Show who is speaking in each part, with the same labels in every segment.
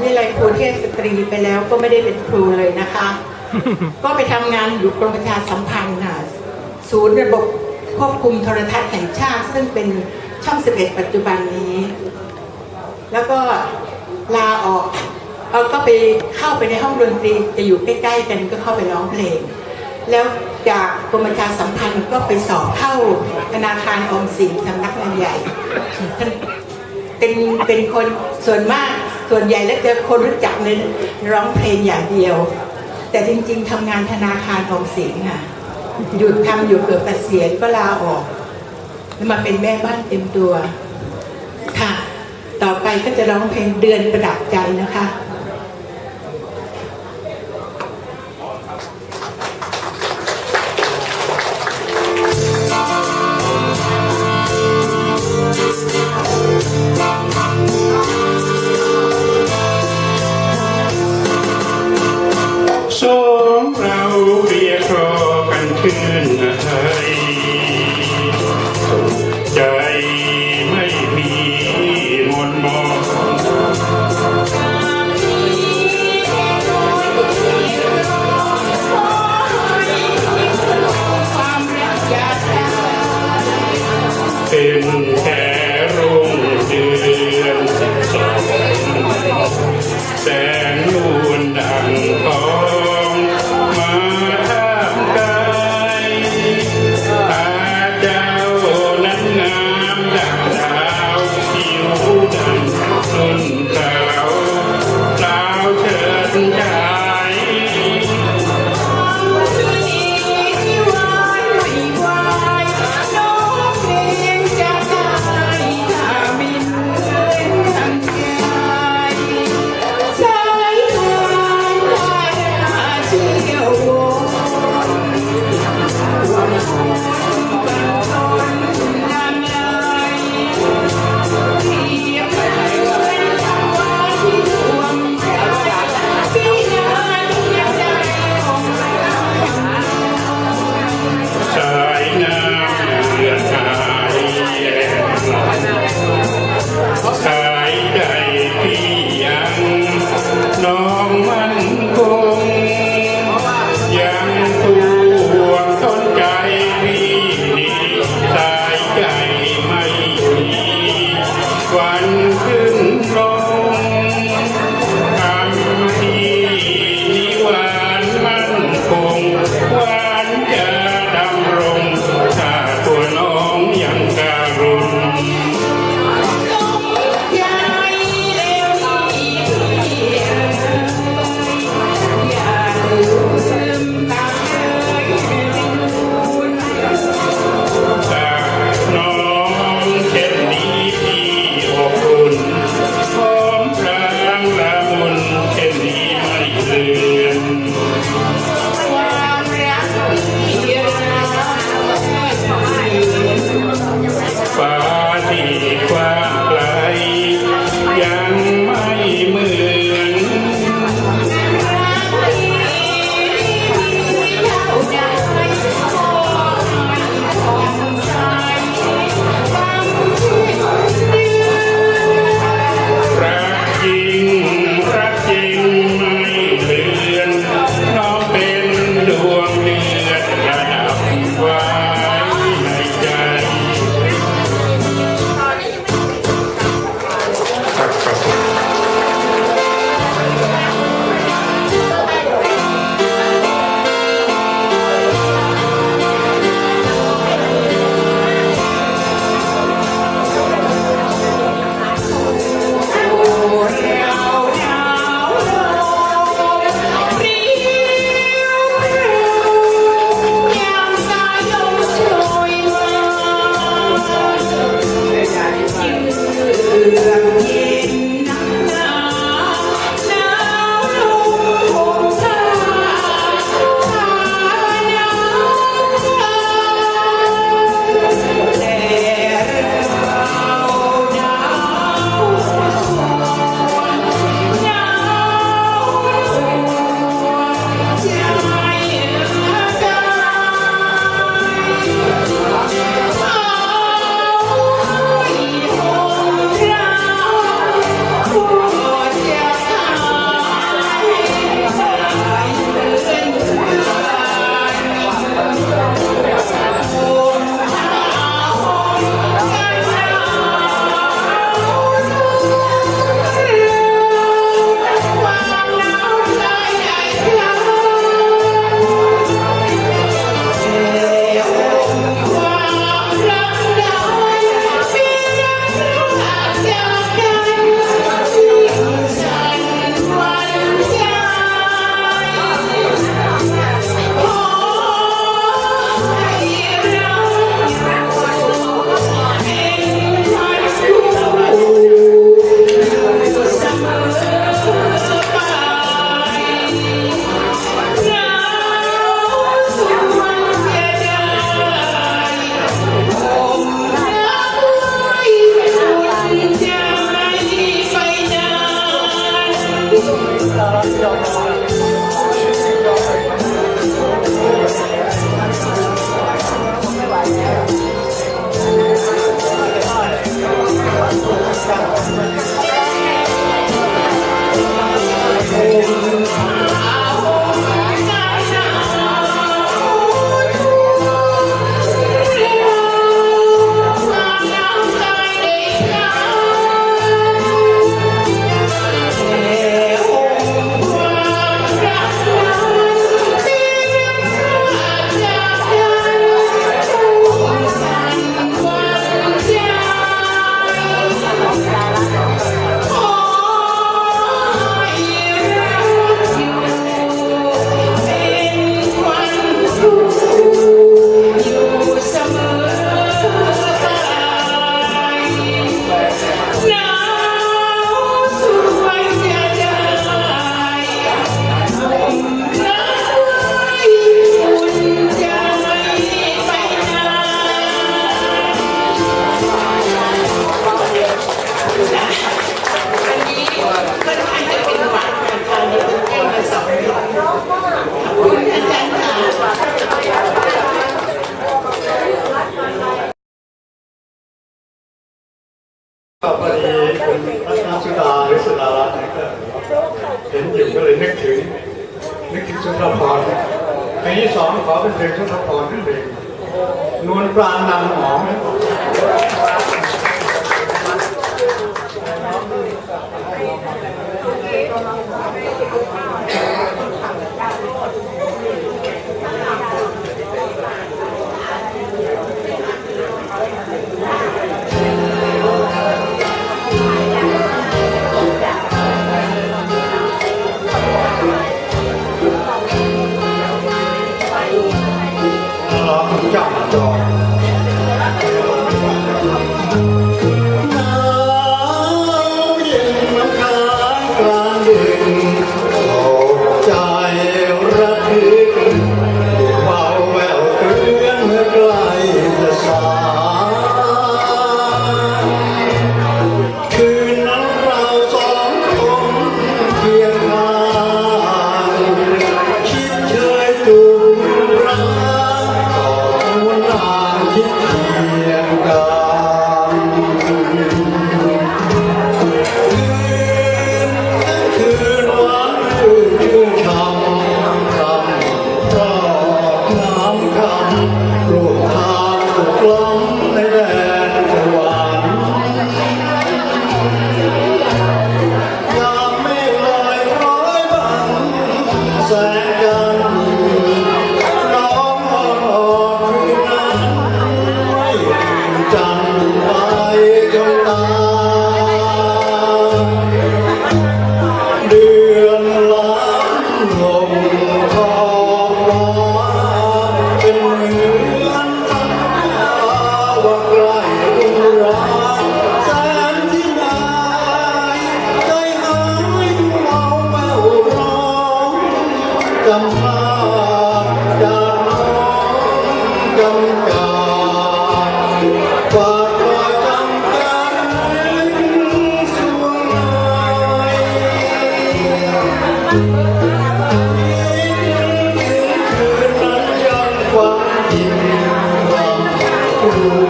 Speaker 1: วิไลครูเทพสตรีไปแล้วก็ไม่ได้เป็นครูเลยนะคะ ก็ไปทำงานอยู่กรมประชาสัมพันธ์ค่ะศูนย์ระบบควบคุมโทรทัศน์แห่งชาติ ซึ่งเป็นช่อง 11 ปัจจุบันนี้ แล้วก็ลาออกเอาก็ไปเข้าไปในห้องดนตรีจะอยู่ใกล้ๆกันก็เข้าไปร้องเพลง แล้วจากกรมประชาสัมพันธ์ก็ไปสอบเข้าธนาคารออมสินสำนักงานใหญ่ท่านเป็นเป็นคนส่วนมาก ส่วนใหญ่แล้วเจอคนรู้จักในร้องเพลงอย่างเดียว แต่จริง ๆทำงานธนาคารออมสินค่ะหยุดทำอยู่เกือบเกษียณก็ลาออกแล้วมาเป็นแม่บ้านเต็มตัวค่ะ ต่อไปก็จะร้องเพลงเดือนประดับใจนะคะ
Speaker 2: ร้อ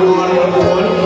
Speaker 2: คร